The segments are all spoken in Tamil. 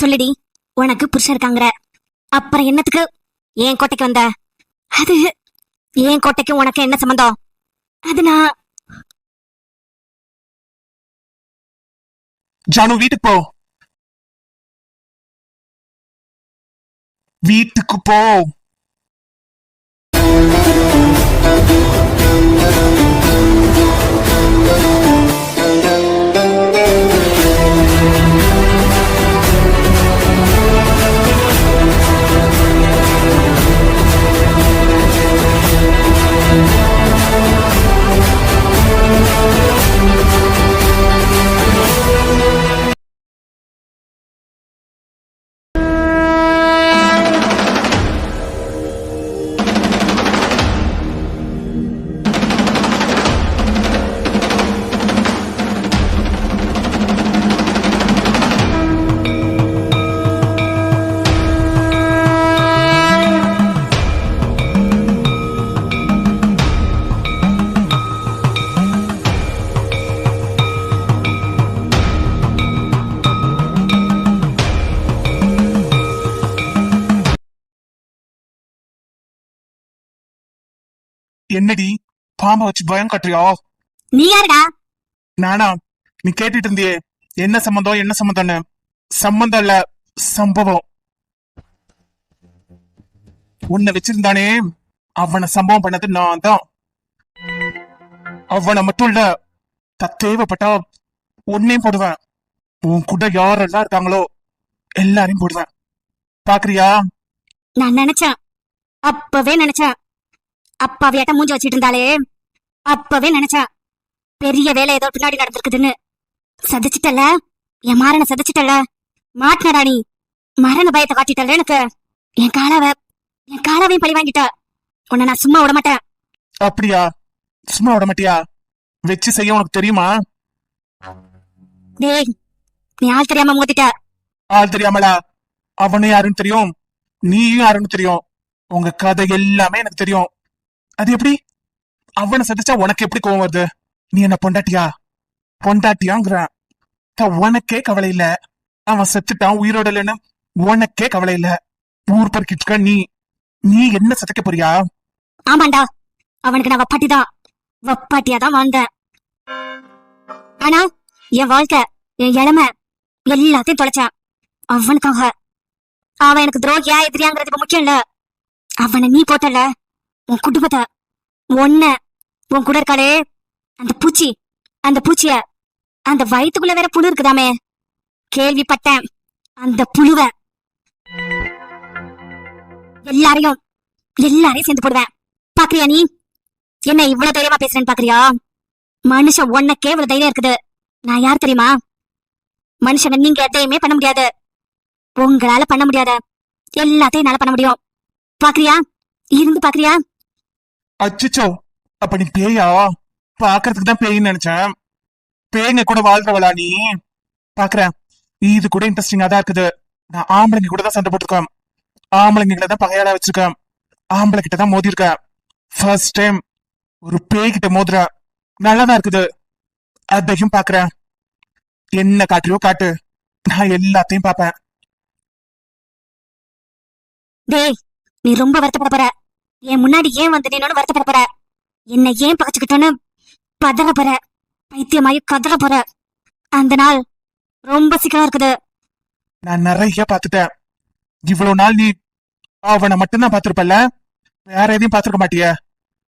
சொல்லுடி. உனக்கு புருஷன் இருக்காங்கற. அப்புறம் என்னத்துக்கு ஏன் கோட்டைக்கு வந்த? அது ஏன் கோட்டைக்கு உனக்கு என்ன சம்பந்தம்? அது நான் ஜானு வீட்டுக்கு போ. வீட்டுக்கு போ. என்னடி? பாம்பை வச்சு பயம் கட்டுறியா? நீ யாருடா? நானா? நீ கேட்டுட்டு இருந்தியே. என்ன சம்பந்தம்? என்ன சம்பந்தம்னு? சம்பந்தம் இல்ல சம்பவம். உன்னை வச்சிருந்தானே அவனை சம்பவம் பண்ணது நான் தான். அவனை மட்டும் இல்ல தேவைப்பட்டா உன்னையும் போடுவேன். உன் கூட யாரெல்லாம் இருக்காங்களோ எல்லாரையும் போடுவேன். பாக்குறியா? நான் நினைச்சேன். அப்பவே நினைச்சேன். அப்பாவியாட்ட மூஞ்சி வச்சிட்டு இருந்தாலே அப்பவே நினைச்சேன் பெரிய வேலை ஏதோ பின்னாடி நடந்திருக்குதுன்னு. சதிச்சிட்டல என் மாறனை சதிச்சிட்டல மாட்டினடா நீ. மரண பயத்தை காட்டிட்டல எனக்கு. என் காலாவ என் காலாவையும் பழி வாங்கிட்ட. உன்னை நான் சும்மா விட மாட்டேன். அப்படியா? சும்மா விட மாட்டியா? வச்சு செய்ய உனக்கு தெரியுமா? டேய் நீ ஆள் தெரியாம மோதிட்ட. ஆள் தெரியாமலா? அவனும் யாருன்னு தெரியும்? நீயும் யாருன்னு தெரியும்? உங்க கதை எல்லாமே எனக்கு தெரியும். அது எப்படி? அவனை சதிச்சா உனக்கு எப்படி கோவம் வருது? நீ என்ன பொண்டாட்டியா? பொண்டாட்டியாங்கிறான் உனக்கே கவலை இல்ல. அவன் செத்துட்டான் உயிரோட இல்லைன்னு உனக்கே கவலை இல்ல. ஊர் பறிக்கிட்டு நீ. நீ என்ன சதைக்க போறியா? ஆமாண்டா. அவனுக்கு நான் வப்பாட்டி தான். வப்பாட்டியா தான் வாழ்ந்தேன். ஆனா என் வாழ்க்கை என் இளமை எல்லாத்தையும் தொலைச்சான். அவனுக்காக. அவன் எனக்கு துரோகியா எதிரியாங்கிறது இப்ப முக்கியம் இல்ல. அவனை நீ போட்டல. உன் குடும்பத்தை ஒன்ன உன் கூட இருக்காளே அந்த பூச்சி அந்த பூச்சிய அந்த வயிற்றுக்குள்ள வேற புழு இருக்குதாமே. கேள்விப்பட்டேன் அந்த புழுவ. எல்லாரையும் எல்லாரையும் சேர்ந்து போடுவேன் பாக்குறியா நீ? என்ன இவ்வளவு தைரியமா பேசுறேன்னு பாக்குறியா? மனுஷன் உனக்கே இவ்வளவு தைரியம் இருக்குது. நான் யார் தெரியுமா? மனுஷனை நீங்க எதையுமே பண்ண முடியாது. உங்களால பண்ண முடியாத எல்லாத்தையும் என்னால பண்ண முடியும். பாக்குறியா? இருந்து பாக்குறியா? அச்சுச்சோ அப்ப நீ பேயா? பாக்குறதுக்கு தான் பேயின்னு நினைச்சேன். பேய்ங்க கூட வாழ்றவளா நீ? பாக்குறேன். இது கூட இன்ட்ரெஸ்டிங்கா தான் இருக்குது. நான் ஆம்பளைங்க கூட தான் சண்டை போட்டிருக்கேன். ஆம்பளைங்களை தான் பகையாளா வச்சிருக்கேன். ஆம்பளை கிட்ட தான் மோதிருக்கேன் ஃபர்ஸ்ட் டைம் ஒரு பேய் கிட்ட நல்லா தான் இருக்குது. அதையும் பாக்குறேன். என்ன காட்டுறியோ காட்டு. நான் எல்லாத்தையும் பாப்பேன். டேய் நீ ரொம்ப வருத்தப்பட போற. என் முன்னாடி ஏன் வந்து வருத்தப்பட போற. என்னை ஏன் பகச்சுக்கிட்டோன்னு பதற போற. பைத்தியமாயி கதற போற. அந்த நாள் ரொம்ப சீக்கிரம் இருக்குது. நான் நிறைய பாத்துட்டேன் இவ்வளவு நாள் நீ அவனை மட்டும்தான் பாத்திருப்பல்ல வேற எதையும் பாத்துருக்க மாட்டிய?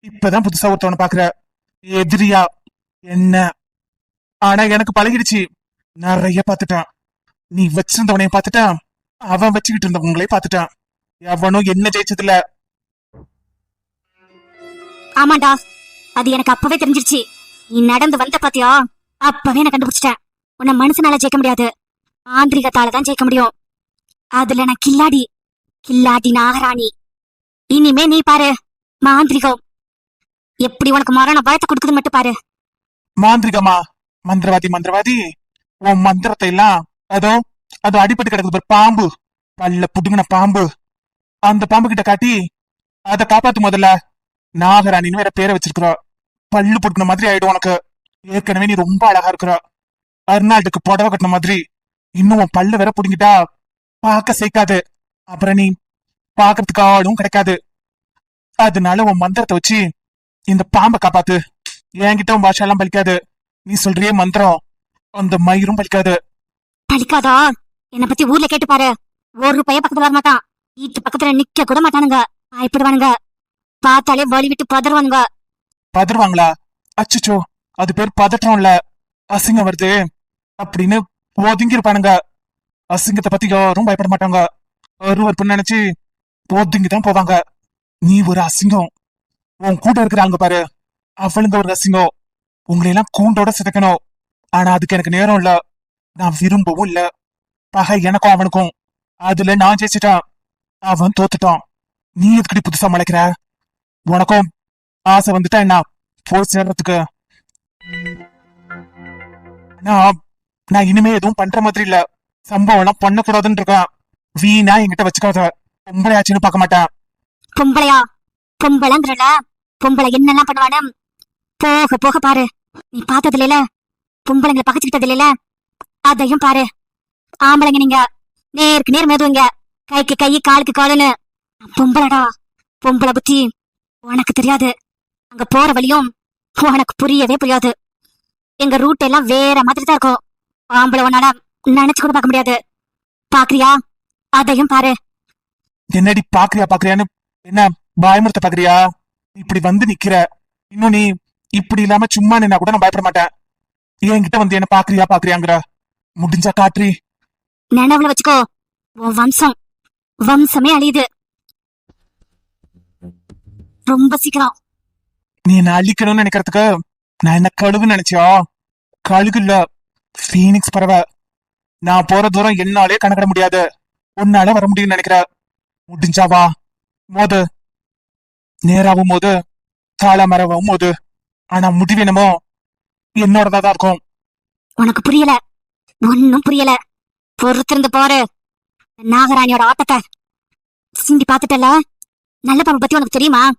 இப்பதான் புதுசா ஒருத்தவனை பாக்குற எதிரியா? என்ன? ஆனா எனக்கு பழகிடுச்சு. நிறைய பாத்துட்டான் நீ வச்சிருந்தவனையும் பாத்துட்டான் அவன் வச்சுக்கிட்டு இருந்தவங்களையும் பாத்துட்டான் எவனும் என்ன ஜெயிச்சதில்ல. ஆமாண்டா. அது எனக்கு அப்பவே தெரிஞ்சிருச்சு. நீ நடந்து வந்த பாத்தியா? அப்பவே நான் கண்டுபிடிச்சிட்டேன். உன்னை மனுஷனால ஜெயிக்க முடியாது. ஆந்திரிகத்தால தான் ஜெயிக்க முடியும். அதுல நான் கில்லாடி. கில்லாடி நாகராணி. இனிமே நீ பாரு. மாந்திரிகம். எப்படி உனக்கு மரண பயத்தை கொடுக்குது மட்டும் பாரு. மாந்திரிகமா? மந்திரவாதி மந்திரவாதி. உன் மந்திரத்தை எல்லாம் அதோ அதோ அடிபட்டு கிடக்குது ஒரு பாம்பு. பல்ல புடுங்கின பாம்பு. அந்த பாம்பு கிட்ட காட்டி அத காப்பாத்து முதல்ல. நாகராணின்னு வேற பேரை வச்சிருக்கிற. பல்லு புடுங்கின மாதிரி ஆயிடும் உனக்கு. ஏற்கனவே நீ ரொம்ப அழகா இருக்கிறா. அர்னால்டுக்கு புடவை கட்டின மாதிரி. இன்னும் உன் பல்லு வேற புடுங்கிட்டா. பார்க்க சேர்க்காது. அப்புறம் நீ பாக்குறதுக்கு ஆளும் கிடைக்காது. அதனால உன் மந்திரத்தை வச்சு இந்த பாம்பை காப்பாத்து. என்கிட்ட உன் பாஷாலாம் பலிக்காது. நீ சொல்றியே மந்திரம். அந்த மயிரும் பலிக்காது. பலிக்காதா? என்ன பத்தி ஊர்ல கேட்டு பாரு ஒரு பையன் பக்கத்துல வர மாட்டான் வீட்டு பக்கத்துல நிக்க கூட மாட்டானுங்க. பயப்படுவானுங்க. பார்த்தாலே வழி விட்டு பதறுவானுங்க. பதறுவாங்களா? அச்சச்சோ அது பேர் பதட்டம் இல்ல அசிங்கம் வருது அப்படின்னு ஒதுங்கி இருப்பானுங்க அசிங்கத்தை பத்தி யாரும் பயப்பட மாட்டாங்க. அருவருப்புன்னு நினைச்சு ஒதுங்கி தான் போவாங்க. நீ ஒரு அசிங்கம். உன் கூட இருக்கிறாங்க பாரு. அவளுங்க ஒரு அசிங்கம். உங்களையெல்லாம் கூண்டோட சிதைக்கணும். ஆனா அதுக்கு எனக்கு நேரம் இல்ல. நான் விரும்பவும் இல்ல. பகை எனக்கும் அவனுக்கும். அதுல நான் ஜெயிச்சிட்டான். அவன் தோத்துட்டான். நீ எதுக்கடி புதுசா முளைக்கிற உனக்கும் ஆசை வந்துட்டா என்ன? போய் சேர்றதுக்கு. நான் நான் இனிமே எதுவும் பண்ற மாதிரி இல்ல. சம்பவம் எல்லாம் பண்ணக்கூடாதுன்னு இருக்கேன். வீணா என்கிட்ட வச்சுக்காத. பொம்பளையாச்சுன்னு பார்க்க மாட்டேன். பொம்பளையா? பொம்பளைங்கிறல? பொம்பளை என்னெல்லாம் பண்ணுவானு போக போக பாரு. நீ பார்த்தது இல்லைல பொம்பளைங்களை பகச்சுக்கிட்டது இல்லைல அதையும் பாரு. ஆம்பளைங்க நீங்க. நேருக்கு நேர் மேதுவங்க. கைக்கு கை காலுக்கு காலுன்னு. பொம்பளடா. பொம்பளை புத்தி. உனக்கு தெரியாது. அங்க போற வழியும் உனக்கு புரியவே புரியாது. எங்க ரூட் எல்லாம் வேற மாதிரி தான் இருக்கும். ஆம்பளை உன்னால நினைச்சு கூட பார்க்க முடியாது. பாக்குறியா? அதையும் பாரு. என்னடி பாக்குறியா பாக்குறியான்னு என்ன பயமுறுத்த பாக்குறியா? இப்படி வந்து நிக்கிற. இன்னும் நீ இப்படி இல்லாம சும்மா நின்னா கூட நான் பயப்பட மாட்டேன். என்கிட்ட வந்து என்ன பாக்குறியா பாக்குறியாங்கிற. முடிஞ்சா காட்ரி நினைவுல வச்சுக்கோ. உன் வம்சம். வம்சமே அழியுது. ரொம்ப சீக்கிரம். நீ என்ன அழிக்கணும்னு நினைக்கிறதுக்கு நான் என்ன கழுகு நினைச்சியா? கழுகு இல்ல. ஃபீனிக்ஸ் பறவை. நான் போற தூரம் என்னாலே கணக்கிட முடியாது. உன்னால வர முடியும்னு நினைக்கிற. முடிஞ்சா வா. மோது. நேராவும் போது தாள மரவும் போது ஆனா முடிவு என்னமோ என்னோடதா தான் இருக்கும். உனக்கு புரியல. ஒன்னும் புரியல. பொறுத்திருந்து பாரு. நாகராணியோட ஆட்டத்தை. சிந்தி பாத்துட்டல நல்ல பாம்பு பத்தி உனக்கு தெரியுமா?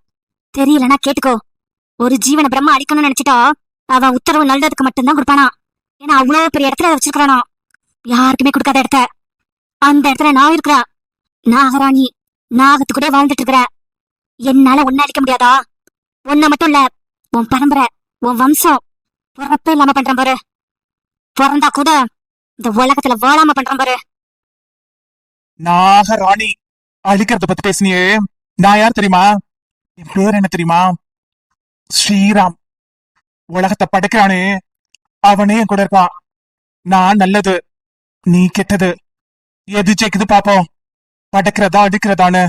தெரியலனா கேட்டுக்கோ. ஒரு ஜீவன பிரம்ம அடிக்கணும்னு நினைச்சிட்டா அவ உத்தரவு நல்லதுக்கு மட்டும்தான் கொடுப்பானா? ஏன்னா அவ்வளவு பெரிய இடத்துல அதை யாருக்குமே கொடுக்காத இடத்த. அந்த இடத்துல நான் இருக்கிறா. நாகராணி நாகத்து கூட வாழ்ந்துட்டு இருக்கிற. என்னால ஒன்ன அழிக்க முடியாதா? ஒன்ன மட்டும் இல்ல உன் பரம்பரை உன் வம்சம் பிறப்பே இல்லாம பண்றேன் பாரு. பிறந்தா கூட இந்த உலகத்துல வாழாம பண்றேன் பாரு. நாகராணி அழிக்கிறத பத்தி பேசினியே. நான் யார் தெரியுமா? என் பேர் என்ன தெரியுமா ஸ்ரீராம் உலகத்தை படைக்கிறானே அவனே என் கூட இருப்பான் நான் நல்லது நீ கெட்டது எது ஜெயிக்குது பாப்போம் படைக்கிறதா அடிக்கிறதான்னு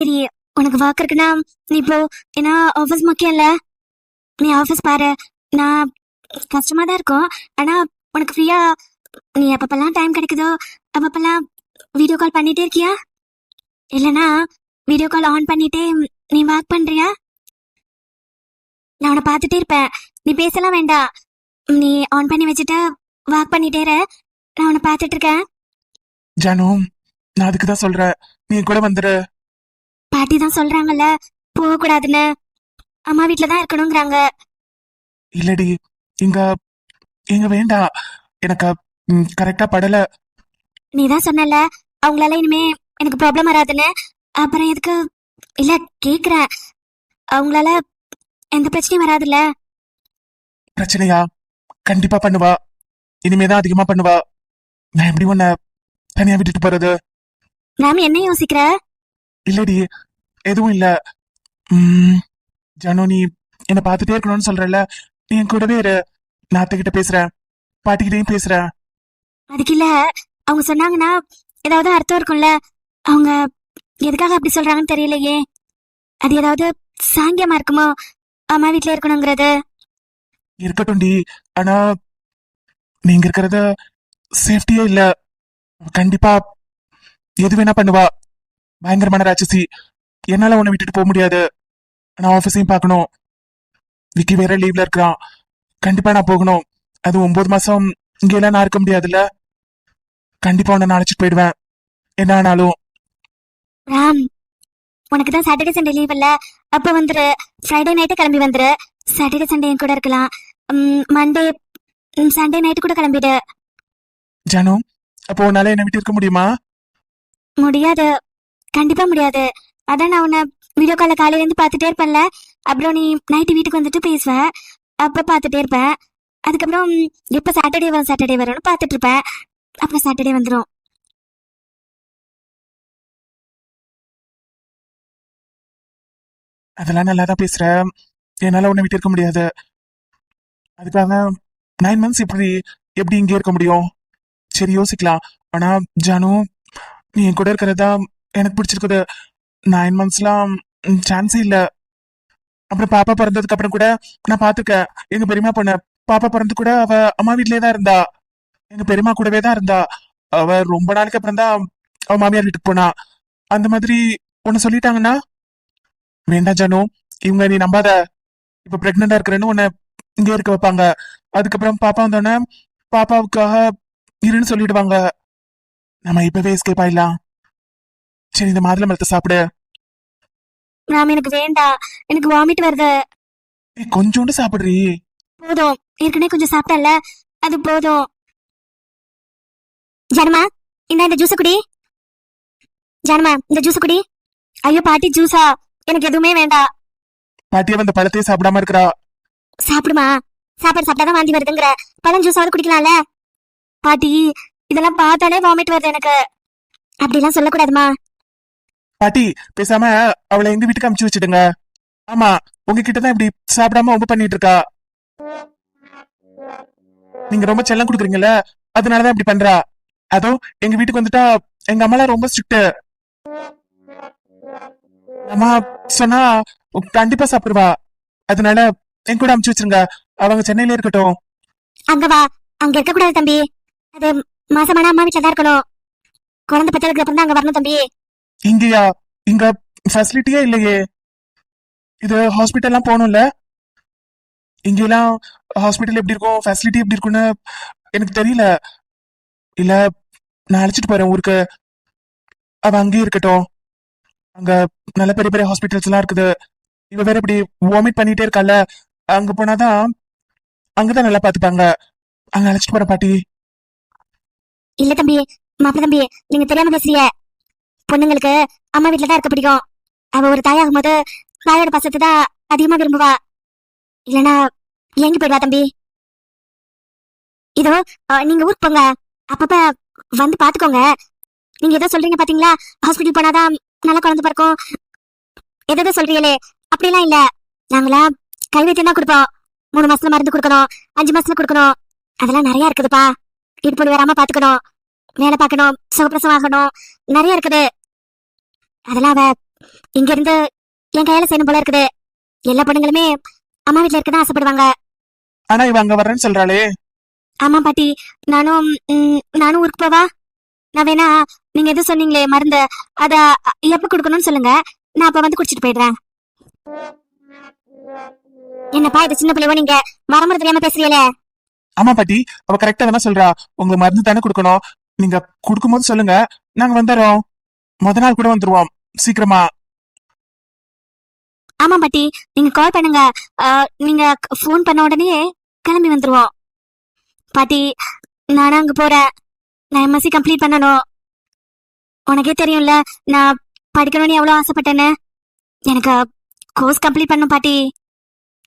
சரி உனக்கு ஒர்க் இருக்குன்னா நீ இப்போ ஏன்னா ஆஃபீஸ் முக்கியம் இல்லை. நீ ஆஃபீஸ் பாரு. நான் கஷ்டமாக தான் இருக்கும். ஆனால் உனக்கு ஃப்ரீயாக நீ அப்பப்பெல்லாம் டைம் கிடைக்குதோ? அப்பப்பெல்லாம் வீடியோ கால் பண்ணிகிட்டே இருக்கியா? இல்லைனா வீடியோ கால் ஆன் பண்ணிட்டே நீ ஒர்க் பண்ணுறியா நான் உன்னை பார்த்துட்டே இருப்பேன். நீ பேசலாம் வேண்டாம். நீ ஆன் பண்ணி வச்சுட்டு ஒர்க் பண்ணிட்டே இரு. நான் உன்னை பார்த்துட்டு இருக்கேன். ஜானு நான் அதுக்கு தான் சொல்கிறேன் நீ கூட வந்துடு பாட்டி தான் சொல்றாங்கல்ல போக கூடாதுன்னு அம்மா வீட்ல தான் இருக்கணுங்கிறாங்க. இல்லடி இங்க எங்க வேண்டாம் எனக்கு கரெக்டா படல. நீ தான் சொன்னல அவங்களால இனிமே எனக்கு ப்ராப்ளம் வராதுன்னு. அப்புறம் எதுக்கு? இல்ல கேக்குறேன். அவங்களால எந்த பிரச்சனையும் வராதுல்ல. பிரச்சனையா? கண்டிப்பா பண்ணுவா. இனிமேதான் அதிகமா பண்ணுவா. நான் எப்படி உன்னை தனியா விட்டுட்டு போறது? ராம் என்ன யோசிக்கிற? இல்லடி எதுவும் இல்ல. ஜானு நீ என்ன பார்த்துட்டே இருக்கணும்னு சொல்றல நீ என் கூடவே இரு. நான் அத்தைகிட்ட பேசுறேன். பாட்டிக்கிட்டையும் பேசுறேன். அதுக்கு இல்ல. அவங்க சொன்னாங்கன்னா ஏதாவது அர்த்தம் இருக்கும்ல. அவங்க எதுக்காக அப்படி சொல்றாங்கன்னு தெரியலையே. அது ஏதாவது சாங்கியமா இருக்குமோ? அம்மா வீட்ல இருக்கணுங்கிறது. இருக்கட்டும்டி ஆனா நீங்க இருக்கிறது சேஃப்டியே இல்ல. கண்டிப்பா எது வேணா பண்ணுவா. பயங்கரமான ராட்சசி. என்னால உன்னை விட்டுட்டு போக முடியாது. நான் ஆபீஸையும் பார்க்கணும். விக்கி வேற லீவ்ல இருக்கிறான். கண்டிப்பா நான் போகணும். அது ஒன்பது மாசம் இங்க எல்லாம் நான் இருக்க முடியாதுல்ல? கண்டிப்பா உன்னை நான் அழைச்சிட்டு போயிடுவேன். என்ன ஆனாலும். ராம் உனக்கு தான் சாட்டர்டே சண்டே லீவ் இல்ல? அப்ப வந்துரு. ஃப்ரைடே நைட்டு கிளம்பி வந்துரு. சாட்டர்டே சண்டே என் கூட இருக்கலாம். மண்டே சண்டே நைட்டு கூட கிளம்பிடு. ஜானு அப்போ உன்னால என்னை விட்டு இருக்க முடியுமா? முடியாது. கண்டிப்பா முடியாது. அதான் நான் உன்னை வீடியோ கால்ல காலையில இருந்து பார்த்துட்டே இருப்பேன்ல. அப்புறம் நீ நைட்டு வீட்டுக்கு வந்துட்டு பேசுவேன் அப்ப பார்த்துட்டே இருப்பேன். அதுக்கப்புறம் எப்ப சாட்டர்டே வரும் சாட்டர்டே வரும்னு பார்த்துட்டு இருப்பேன். அப்புறம் சாட்டர்டே வந்துடும் அதெல்லாம் நல்லா தான் பேசுற. என்னால உன்னை விட்டு இருக்க முடியாது. அதுக்காக நைன் மந்த்ஸ் இப்படி எப்படி இங்கே இருக்க முடியும்? சரி யோசிக்கலாம். ஆனா ஜானு நீ என் கூட இருக்கிறதா எனக்கு பிடிச்சிருக்குது. நைன் மந்த்ஸ்லாம் சான்ஸே இல்லை. அப்புறம் பாப்பா பிறந்ததுக்கு அப்புறம் கூட நான் பார்த்துருக்கேன் எங்க பெரியம்மா பொண்ணு பாப்பா பிறந்து கூட அவ அம்மா வீட்லயே தான் இருந்தா. எங்க பெரியம்மா கூடவே தான் இருந்தா. அவ ரொம்ப நாளைக்கு அப்புறம் தான் அவ மாமியார் வீட்டுக்கு போனா. அந்த மாதிரி ஒன்னு சொல்லிட்டாங்கன்னா வேண்டாம் ஜானு இவங்க நீ நம்பாத. இப்ப பிரெக்னண்டா இருக்கிறேன்னு உன்னை இங்கே இருக்க வைப்பாங்க. அதுக்கப்புறம் பாப்பா வந்தோடனே பாப்பாவுக்காக இருன்னு சொல்லிடுவாங்க. நம்ம இப்பவே எஸ்கேப் ஆயிடலாம். சரி இந்த மாதுளை மரத்தை சாப்பிடு. ராம் எனக்கு வேண்டாம் எனக்கு வாமிட் வருது. கொஞ்சோண்டு சாப்பிடுறீ. போதும். ஏற்கனவே கொஞ்சம் சாப்பிட்டல அது போதும். ஜனமா இந்த இந்த ஜூஸ் குடி. ஜனமா இந்த ஜூஸ் குடி. ஐயோ பாட்டி ஜூஸா எனக்கு எதுவுமே வேண்டாம் பாட்டியா அந்த பழத்தையே சாப்பிடாம இருக்கிறா. சாப்பிடுமா? சாப்பாடு சாப்பிட்டாதான் வாந்தி வருதுங்கிற. பழம் ஜூஸாவது குடிக்கலாம்ல. பாட்டி இதெல்லாம் பார்த்தாலே வாமிட் வருது எனக்கு. அப்படிலாம் சொல்லக்கூடாதுமா. பாட்டி பேசாம அவளை எங்க வீட்டுக்கு அமுச்சு வச்சிடுங்க. ஆமா உங்ககிட்ட தான் இப்படி சாப்பிடாம ஒம்பு பண்ணிட்டு இருக்கா நீங்க ரொம்ப செல்லம் கொடுக்குறீங்கல்ல அதனாலதான் இப்படி பண்றா. அதோ எங்க வீட்டுக்கு வந்துட்டா எங்க அம்மாலாம் ரொம்ப ஸ்ட்ரிக்ட் அம்மா சொன்னா கண்டிப்பா சாப்பிடுவா. அதனால என் கூட அமுச்சு வச்சிருங்க. அவங்க சென்னையில இருக்கட்டும். அங்க வா. அங்க இருக்க கூடாது தம்பி. அது மாசமான அம்மா வீட்டுல தான் இருக்கணும். குழந்தை பெற்றதுக்கு அப்புறம் தான் அங்க வரணும் தம்பி. இங்கயா? இங்க ஃபெசிலிட்டியே இல்லையே. இது ஹாஸ்பிட்டல்லாம் போகணும்ல? இங்கெல்லாம் ஹாஸ்பிட்டல் எப்படி இருக்கும்? ஃபெசிலிட்டி எப்படி இருக்கும்னு எனக்கு தெரியல. இல்ல நான் அழைச்சிட்டு போறேன் ஊருக்கு. அவ அங்கேயே இருக்கட்டும். அங்க நல்ல பெரிய பெரிய ஹாஸ்பிட்டல்ஸ் எல்லாம் இருக்குது. இவ வேற இப்படி வாமிட் பண்ணிட்டே இருக்கால. அங்க போனாதான் அங்கதான் நல்லா பாத்துப்பாங்க அங்க அழைச்சிட்டு போற பாட்டி. இல்ல தம்பி மாப்பிள்ள தம்பி நீங்க தெரியாம பேசுறீங்க. பொண்ணுங்களுக்கு அம்மா வீட்டுல தான் இருக்க பிடிக்கும். அவ ஒரு தாயாகும் போது தாயோட பசத்தை தான் அதிகமா விரும்புவா. இல்லனா ஏங்கி போயிடுவா தம்பி. இதோ நீங்க ஊருக்கு போங்க. அப்பப்ப வந்து பாத்துக்கோங்க. நீங்க ஏதோ சொல்றீங்க பாத்தீங்களா? ஹாஸ்பிட்டல் போனாதான் நல்லா குழந்தை பிறக்கும். எதோ சொல்றீங்களே. அப்படிலாம் இல்ல. நாங்களா கை தான் கொடுப்போம். மூணு மாசத்துல மருந்து கொடுக்கணும். அஞ்சு மாசத்துல கொடுக்கணும். அதெல்லாம் நிறைய இருக்குதுப்பா. இடுப்பு வராம பாத்துக்கணும். வேலை பார்க்கணும் சுகப்பிரசவம் ஆகணும். நிறைய இருக்குது. அதெல்லாம் அவ இங்க இருந்து என் கையால செய்யணும் போல இருக்குது. எல்லா பொண்ணுங்களுமே அம்மா வீட்ல இருக்கதான் ஆசைப்படுவாங்க. ஆனா இவ அங்க வர்றேன்னு சொல்றாளே. ஆமா பாட்டி நானும் நானும் ஊருக்கு போவா. நான் வேணா நீங்க எது சொன்னீங்களே மருந்து அத எப்ப கொடுக்கணும்னு சொல்லுங்க. நான் அப்ப வந்து குடிச்சிட்டு போயிடுறேன். என்னப்பா இது சின்ன பிள்ளைவோ நீங்க? வரமுறை தெரியாம பேசுறீங்களே. ஆமா பாட்டி அவ கரெக்டா தானே சொல்றா. உங்க மருந்து தானே கொடுக்கணும். நீங்க கொடுக்கும்போது சொல்லுங்க. நாங்க வந்துடுறோம் முத நாள் கூட வந்துருவோம். சீக்கிரமா. ஆமா பாட்டி. நீங்க கால் பண்ணுங்க. நீங்க ஃபோன் பண்ண உடனே கிளம்பி வந்துருவோம். பாட்டி நானும் அங்க போறேன். நான் எம்எஸ்சி கம்ப்ளீட் பண்ணணும். உனக்கே தெரியும்ல நான் படிக்கணும்னு எவ்வளவு ஆசைப்பட்டேன்னு. எனக்கு கோர்ஸ் கம்ப்ளீட் பண்ணும் பாட்டி.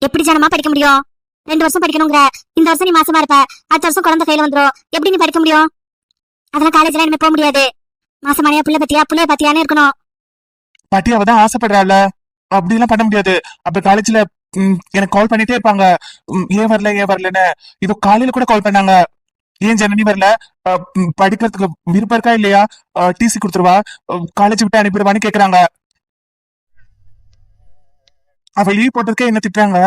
எப்படி ஜனமா படிக்க முடியும்? ரெண்டு வருஷம் படிக்கணுங்கிற. இந்த வருஷம் நீ மாசமா இருப்ப. அடுத்த வருஷம் குழந்தை கையில வந்துரும். எப்படி நீ படிக்க முடியும்? அதெல்லாம் காலேஜ்ல இனிமே போக முடியாது. மாசமானியா புள்ள பத்தியா? புள்ளைய பத்தியானே இருக்கணும். பாட்டி அவ தான் ஆசைப்படுறாள் அப்படி எல்லாம் பண்ண முடியாது. அப்ப காலேஜ்ல எனக்கு கால் பண்ணிட்டே இருப்பாங்க. ஏன் வரல ஏன் வரலன்னு. இதோ காலையில கூட கால் பண்ணாங்க. ஏன் ஜனனி வரல? படிக்கிறதுக்கு விருப்பம் இருக்கா இல்லையா? டிசி கொடுத்துருவா. காலேஜ் விட்டு அனுப்பிடுவான்னு கேக்குறாங்க. அவ லீவ் போட்டதுக்கே என்ன திட்டுறாங்க?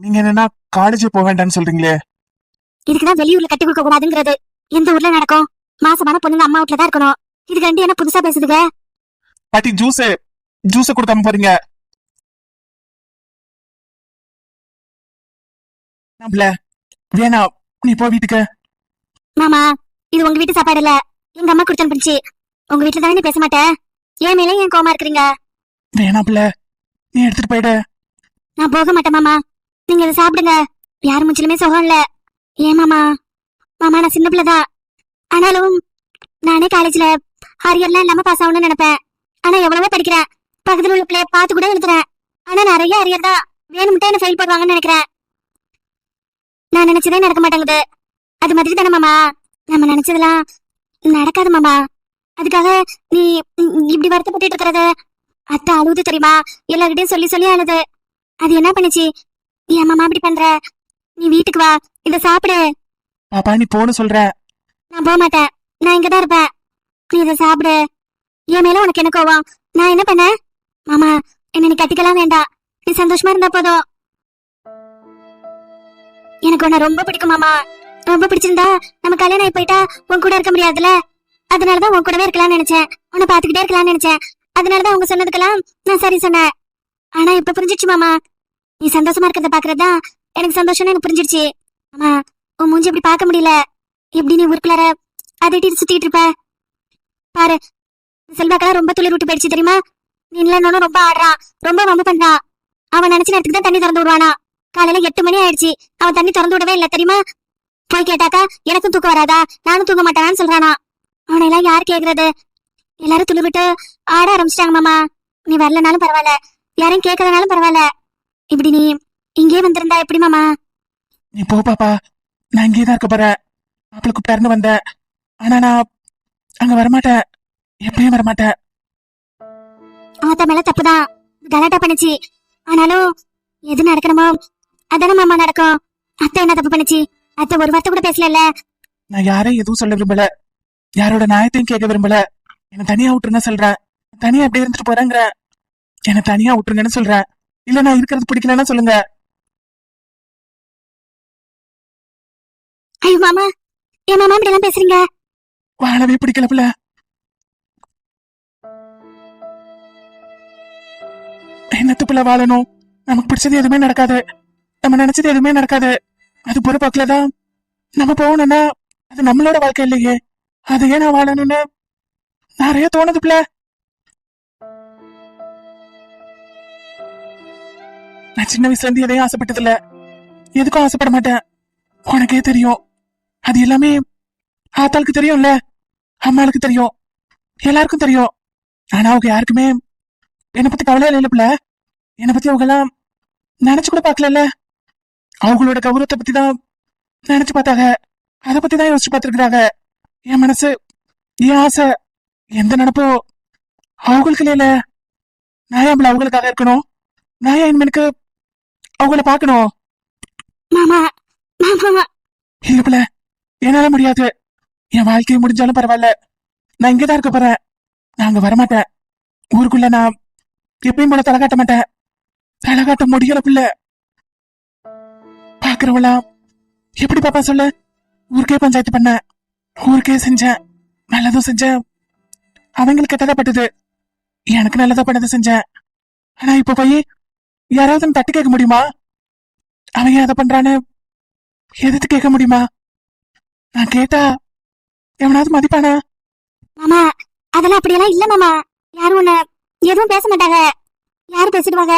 நீங்க என்னன்னா காலேஜ் போக வேண்டாம்னு சொல்றீங்களே. இதுக்குதான் வெளியூர்ல கட்டி கொடுக்க கூடாதுங்கிறது. எந்த ஊர்ல நடக்கும்? மாசமான பொண்ணுங்க அம்மா வீட்டுல தான் இருக்கணும். இதுக்கு ரெண்டு என்ன புதுசா பேசுதுங்க? பாட்டி ஜூஸ் ஜூஸ் கொடுக்காம போறீங்க. நம்மள வேணாம் நீ போ வீட்டுக்கு. மாமா இது உங்க வீட்டு சாப்பாடு இல்ல. எங்க அம்மா கொடுத்து அனுப்பிச்சு. உங்க வீட்டுல தானே பேச மாட்டே? ஏன் மேலே ஏன் கோமா இருக்கிறீங்க? வேணாம் பிள்ளை நீ எடுத்துட்டு போயிடு. நான் போக மாட்டேன் மாமா. நீங்க இதை சாப்பிடுங்க. யார் முச்சிலுமே சுகம் இல்ல. ஏன் மாமா? மாமா நான் சின்ன பிள்ளைதான். ஆனாலும் நானே காலேஜ்ல அரியர்லாம் இல்லாம பாஸ் ஆகணும்னு நினைப்பேன். ஆனா எவ்வளவோ படிக்கிறேன் பக்கத்துல உள்ள பிள்ளைய பார்த்து கூட எழுதுறேன் ஆனா நிறைய அரியர் தான் வேணும்ட்டே என்ன ஃபெயில் போடுவாங்கன்னு நினைக்கிறேன் நான் நினைச்சதே நடக்க மாட்டேங்குது. அது மாதிரி தானே மாமா? நம்ம நினைச்சதெல்லாம் நடக்காது மாமா. அதுக்காக நீ இப்படி வருத்தப்பட்டு இருக்கிறது அத்தை அழுது தெரியுமா? எல்லார்கிட்டயும் சொல்லி சொல்லி அழுது. அது என்ன பண்ணுச்சு? என் மாமா இப்படி பண்ற? நீ வீட்டுக்கு வா. இத சாப்பிடு. பாப்பா நீ போன்னு சொல்ற. நான் போக மாட்டேன். நான் இங்கதான் இருப்பேன். நீ இதை சாப்பிடு. என் மேல உனக்கு என்ன கோவம்? நான் என்ன பண்ண? மாமா என்ன நீ கட்டிக்கலாம் வேண்டாம். நீ சந்தோஷமா இருந்தா போதும். எனக்கு உன்னை ரொம்ப பிடிக்கும் மாமா. ரொம்ப பிடிச்சிருந்தா நம்ம கல்யாணம் ஆகி போயிட்டா உன் கூட இருக்க முடியாதுல அதனாலதான் உன் கூடவே இருக்கலாம்னு நினைச்சேன். உன்னை பாத்துக்கிட்டே இருக்கலாம்னு நினைச்சேன். அதனாலதான் அவங்க சொன்னதுக்கெல்லாம் நான் சரி சொன்னேன். ஆனா இப்ப புரிஞ்சிச்சு மாமா. நீ சந்தோஷமா இருக்கிறத பாக்குறதுதான் எனக்கு சந்தோஷம்னு எனக்கு புரிஞ்சிருச்சு ஆமா உன் மூஞ்சி இப்படி பார்க்க முடியல. எப்படி நீ ஊருக்குள்ளார அதட்டி சுத்திட்டு இருப்ப? பாரு செல்வாக்கெல்லாம் ரொம்ப துளிர் விட்டு போயிடுச்சு தெரியுமா? நீ ரொம்ப ஆடுறான் ரொம்ப வம்பு பண்றான் அவன் நினைச்ச நேரத்துக்கு தான் தண்ணி திறந்து விடுவானா? காலையில எட்டு மணி ஆயிடுச்சு அவன் தண்ணி திறந்து விடவே இல்ல தெரியுமா? போய் கேட்டாக்கா எனக்கும் தூக்கம் வராதா? நானும் தூங்க மாட்டானான்னு சொல்றானா. அவனை எல்லாம் யார் கேக்குறது? எல்லாரும் துளி விட்டு ஆட ஆரம்பிச்சிட்டாங்க மாமா. நீ வரலனாலும் பரவாயில்ல. யாரையும் கேட்கறதுனாலும் பரவாயில்ல. இப்படி நீ இங்கே வந்திருந்தா எப்படி மாமா? நீ போ பாப்பா. நான் இங்கே தான் இருக்க போறேன். அவளுக்கு பிறந்து வந்தேன். ஆனா நான் அங்க வரமாட்டேன் எப்பயும் வரமாட்டேன் ஆத்தா மேல தப்புதான். கலாட்டா பண்ணுச்சு. ஆனாலும் எது நடக்கணுமோ அதானே மாமா நடக்கும். அத்தை என்ன தப்பு பண்ணுச்சு? அத்தை ஒரு வார்த்தை கூட பேசல நான் யாரையும் எதுவும் சொல்ல விரும்பல. யாரோட நியாயத்தையும் கேட்க விரும்பல. என்ன தனியா விட்டுருங்க சொல்றேன் தனியா அப்படியே இருந்துட்டு போறேங்கிற. என்ன தனியா விட்டுருங்கன்னு சொல்றேன் இல்ல நான் இருக்கிறது பிடிக்கலன்னா சொல்லுங்க. ஐயோ மாமா. ஏன் மாமா இப்படி எல்லாம் பேசுறீங்க? வாழவே பிடிக்கல பிள்ள. என்னத்து வாழணும்? நமக்கு பிடிச்சது எதுவுமே நடக்காது. நம்ம நினைச்சது எதுவுமே நடக்காது. அது போற நம்ம போகணும்னா அது நம்மளோட வாழ்க்கை இல்லையே. அது ஏன் நான் வாழணும்னு நிறைய தோணுது பிள்ளை. நான் சின்ன வயசுல இருந்து எதையும் ஆசைப்பட்டது இல்ல எதுக்கும் ஆசைப்பட மாட்டேன். உனக்கே தெரியும். அது எல்லாமே ஆத்தாளுக்கு தெரியும்ல. அம்மாளுக்கு தெரியும். எல்லாருக்கும் தெரியும். ஆனா அவங்க யாருக்குமே என்னை பத்தி கவலை இல்லை பிள்ள. என்னை பத்தி அவங்க எல்லாம் நினைச்சு கூட பார்க்கல அவங்களோட கௌரவத்தை பத்தி தான் நினைச்சு பார்த்தாங்க. அதை பத்தி தான் யோசிச்சு பார்த்திருக்கிறாங்க. என் மனசு என் ஆசை எந்த நினப்போ அவங்களுக்கு இல்லையில நான் ஏன் அவங்களுக்காக இருக்கணும்? நான் ஏன் இனிமேனுக்கு அவங்கள பார்க்கணும்? இல்ல பிள்ள என்னால முடியாது. என் வாழ்க்கை முடிஞ்சாலும் பரவாயில்ல. நான் இங்கதான் இருக்க போறேன். நான் அங்க வரமாட்டேன். ஊருக்குள்ள நான் எப்பயும் போல தலை காட்ட மாட்டேன். தலை காட்ட முடியல பிள்ளை. பாக்குறவளாம் எப்படி பாப்பா சொல்லு? ஊருக்கே பஞ்சாயத்து பண்ண ஊருக்கே செஞ்சேன். நல்லதும் செஞ்சேன். அவங்களுக்கு கெட்டதா பட்டது. எனக்கு நல்லதா பண்ணதை செஞ்சேன். ஆனா இப்ப போய் யாராவது தட்டி கேட்க முடியுமா? அவன் அதை பண்றான்னு எதிர்த்து கேட்க முடியுமா? நான் கேட்டா எவனாவது மதிப்பானா? மாமா அதெல்லாம் அப்படியெல்லாம் இல்ல மாமா. யாரும் உன்ன எதுவும் பேச மாட்டாங்க. யாரு பேசிடுவாங்க?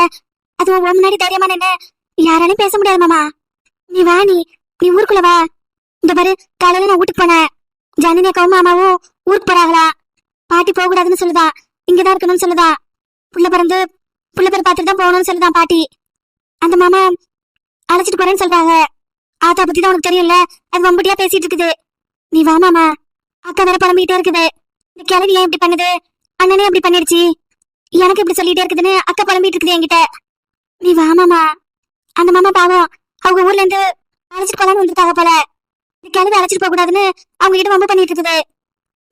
அது உன் முன்னாடி தைரியமா நின்னு. யாராலையும் பேச முடியாது மாமா. நீ வா நீ நீ ஊருக்குள்ள வா. இந்த பாரு காலையில நான் வீட்டுக்கு போனேன். ஜனனி அக்காவும் மாமாவும் ஊருக்கு போறாங்களா? பாட்டி போக கூடாதுன்னு சொல்லுதா. இங்கதான் இருக்கணும்னு சொல்லுதா. புள்ள பிறந்து புள்ள பேர் பார்த்துட்டு தான் போகணும்னு சொல்லுதான் பாட்டி. அந்த மாமா அழைச்சிட்டு போறேன்னு சொல்றாங்க. ஆத்தா பத்தி தான் உனக்கு தெரியல அது வம்படியா பேசிட்டு இருக்குது. நீ வா மாமா. அக்கா வேற புலம்பிக்கிட்டே இருக்குது. இந்த கிழவி ஏன் இப்படி பண்ணுது? அண்ணனே இப்படி பண்ணிடுச்சு. எனக்கு இப்படி சொல்லிட்டே இருக்குதுன்னு அக்கா புலம்பிட்டு இருக்குது என்கிட்ட. நீ வா மாமா. அந்த மாமா பாவம் அவங்க ஊர்ல இருந்து அழைச்சிட்டு போலான்னு வந்துருக்காங்க போல. இந்த கிழவி அழைச்சிட்டு போக கூடாதுன்னு அவங்க கிட்ட வம்பு பண்ணிட்டு இருக்குது.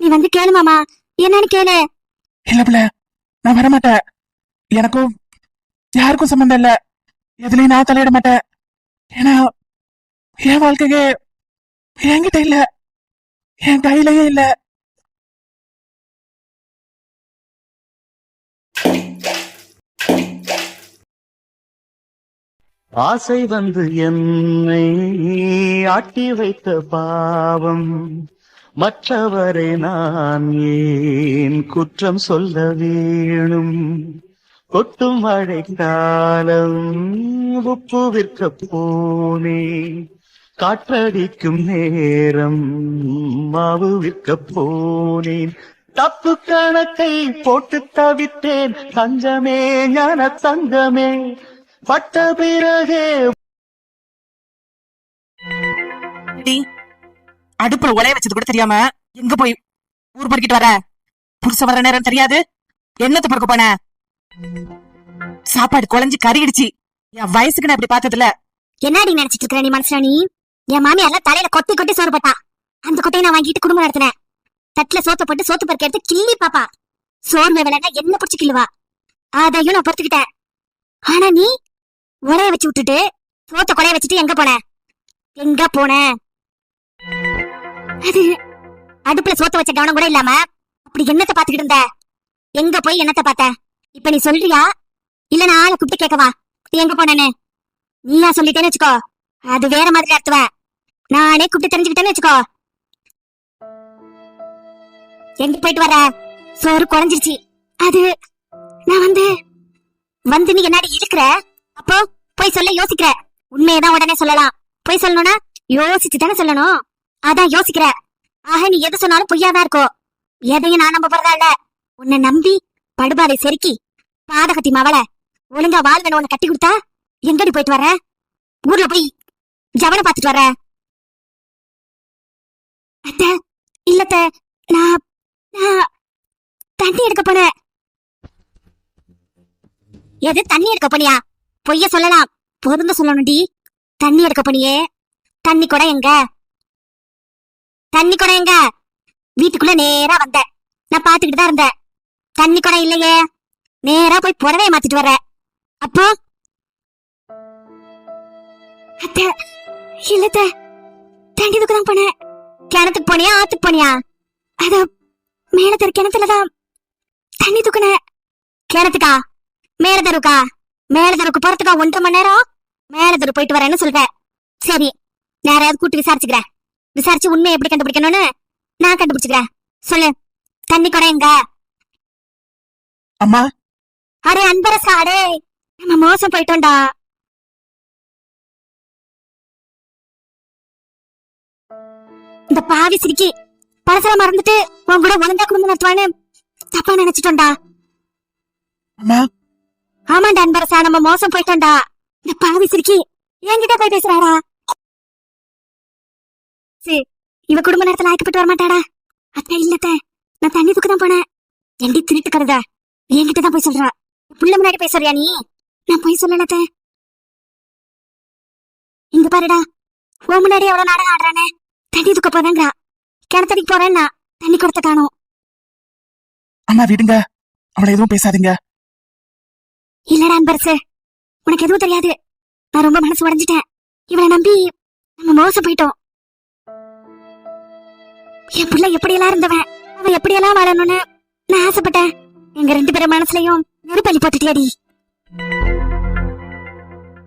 நீ வந்து கேளு மாமா. என்னன்னு கேளு. இல்ல பிள்ள நான் வரமாட்டேன். எனக்கும் யாருக்கும் சம்பந்தம் இல்ல. எதுலயும் நான் தலையிட மாட்டேன். ஏன்னா என் வாழ்க்கைக்கு என்கிட்ட இல்லை. என் கையிலயே இல்ல. ஆசை வந்து என்னை ஆட்டி வைத்த பாவம். மற்றவரை நான் ஏன் குற்றம் சொல்ல வேணும்? கொட்டும் மழைக்காலம் உப்பு விற்க போனேன். காற்றடிக்கும் நேரம் மாவு விற்க போனேன். தப்பு கணக்கை போட்டு தவித்தேன். தங்கமே ஞான தங்கமே. பட்ட பிறகே அடுப்புல உலைய வச்சது கூட தெரியாம எங்க போய் ஊர் பொறுக்கிட்டு வர? புருஷ வர நேரம் தெரியாது. என்னத்த பொறுக்க போன? சாப்பாடு குழஞ்சு கறிடிச்சு என் வயசுக்கு நான் இப்படி பார்த்ததுல. என்னடி நினைச்சிட்டு இருக்கிற நீ மனசுல நீ? என் மாமியார்லாம் தலையில கொட்டி கொட்டி சோறு போட்டா. அந்த கொட்டையை நான் வாங்கிட்டு குடும்பம் நடத்தினேன். தட்டுல சோத்த போட்டு சோத்து பருக்க எடுத்து கிள்ளி பாப்பா. சோர்மை விளையாட என்ன பிடிச்சி கிள்ளுவா? அதையும் நான் பொறுத்துக்கிட்டேன். ஆனா நீ உலைய வச்சு விட்டுட்டு சோத்த கொலைய வச்சுட்டு எங்க போன? எங்க போன? அது அடுப்புல சோத்த வச்ச கவனம் கூட இல்லாம அப்படி என்னத்த பாத்துக்கிட்டு இருந்த? எங்க போய் என்னத்த பார்த்த? இப்ப நீ சொல்றியா? இல்ல நான் ஆளை கூப்பிட்டு கேட்கவா? எங்க போனேன்னு? நீயா சொல்லிட்டேன்னு வச்சுக்கோ. அது வேற மாதிரி அர்த்தவ நானே கூப்பிட்டு தெரிஞ்சுக்கிட்டேன்னு வச்சுக்கோ. எங்க போயிட்டு வர சோறு குறைஞ்சிருச்சு. அது நான் வந்து வந்து நீ என்னடி இருக்கிற அப்போ போய் சொல்ல யோசிக்கிற. உண்மையதான் உடனே சொல்லலாம். போய் சொல்லணும்னா யோசிச்சு தானே சொல்லணும். அதான் யோசிக்கிற. ஆக நீ எது சொன்னாலும் பொய்யாதான் இருக்கும். எதையும் நான் நம்ப போறதா இல்ல. உன்னை நம்பி படுபாதை செருக்கி பாதகத்தி மவள ஒழுங்கா வாழ்வன உன்னை கட்டி கொடுத்தா எங்கடி போயிட்டு வர ஊர்ல போய் ஜவன பாத்துட்டு வர்றேன் அத்த இல்லத்த நான் நான் தண்ணி எடுக்க போனேன். எது தண்ணி எடுக்க போனியா? பொய்ய சொல்லலாம். பொருந்த சொல்லணும்டி தண்ணி எடுக்க போனியே. தண்ணி கூட எங்க? தண்ணி கூட எங்க? வீட்டுக்குள்ள நேரா வந்த நான் பாத்துக்கிட்டு தான் இருந்தேன். தண்ணி கூட இல்லையே. நேரா போய் புடவைய மாத்திட்டு வர்ற. அப்போ? அத்தை இல்லத்த தண்ணிதுக்கு தான் போனேன். கிணத்துக்கு போனியா ஆத்துக்கு போனியா? அத மேல தெரு கிணத்துலதான் தண்ணி தூக்குன கிணத்துக்கா? மேல தெருக்கா மேல தெருக்கு போறதுக்கா ஒன்றரை மணி நேரம்? மேல தெரு போயிட்டு வரேன்னு சொல்றேன். சரி யாரையாவது கூட்டி விசாரிச்சுக்கிறேன். விசாரிச்சு உண்மை எப்படி கண்டுபிடிக்கணும்னு நான் கண்டுபிடிச்சுக்கிறேன். சொல்லு தண்ணி கூட எங்க? அம்மா. அரே அன்பரசா அடே நம்ம மோசம் போயிட்டோம்டா. இந்த பாவி சிரிக்கி. பழசல மறந்துட்டு உன் கூட ஒழுங்கா குடும்பம் நடத்துவான்னு தப்பா நினைச்சிட்டோம்டா. அம்மா. ஆமாண்டா அன்பரசா நம்ம மோசம் போயிட்டோம்டா. இந்த பாவி சிரிக்கி. என்கிட்ட போய் பேசுறாரா? சரி இவ குடும்ப நேரத்துல ஆக்கப்பட்டு வர மாட்டாடா அத்தை இல்லத்த நான் தண்ணி தூக்க தான் போனேன் எண்டி திருட்டு கருதா என்கிட்ட தான் போய் சொல்றா. புள்ள முன்னாடி போய் சொல்றியா நீ? நான் போய் சொல்லலத்த இங்க பாருடா. உன் முன்னாடி எவ்வளவு நாடகம் ஆடுறானே. தண்ணி தூக்க போறேங்கிறா கிணத்தடிக்கு போறேன்னா தண்ணி கொடுத்த காணும். அம்மா விடுங்க. அவளை எதுவும் பேசாதீங்க. இல்லடா அன்பரசு. உனக்கு எதுவும் தெரியாது. நான் ரொம்ப மனசு உடைஞ்சிட்டேன். இவளை நம்பி நம்ம மோசம் போயிட்டோம். என் பிள்ளை எப்படியெல்லாம் இருந்தவன்? அவன் எப்படியெல்லாம் வாழணும்னு நான் ஆசைப்பட்டேன். எங்க ரெண்டு பேரும் மனசுலயும் நெருப்பள்ளி போட்டுட்டியாடி.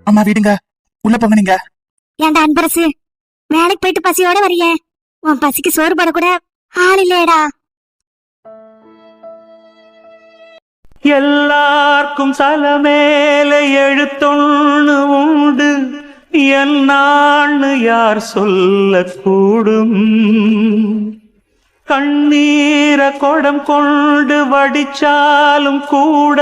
அம்மா விடுங்க. உள்ள போங்க நீங்க. ஏன்டா அன்பரசு? வேலைக்கு போயிட்டு பசியோட வரிய உன் பசிக்கு சோறு போட கூட ஆள் இல்லையடா. எல்லாருக்கும் சல மேல எழுத்தொன்னு உண்டு. என்னான்னு யார் சொல்லக்கூடும். கண்ணீர கொடம் கொண்டு வடிச்சாலும் கூட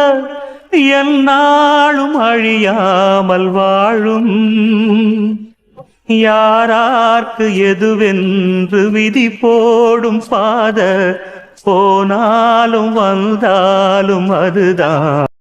என் நாளும் அழியாமல் வாழும். யாரார்க்கு எதுவென்று விதி போடும் பாத போனாலும் வந்தாலும் அதுதான்.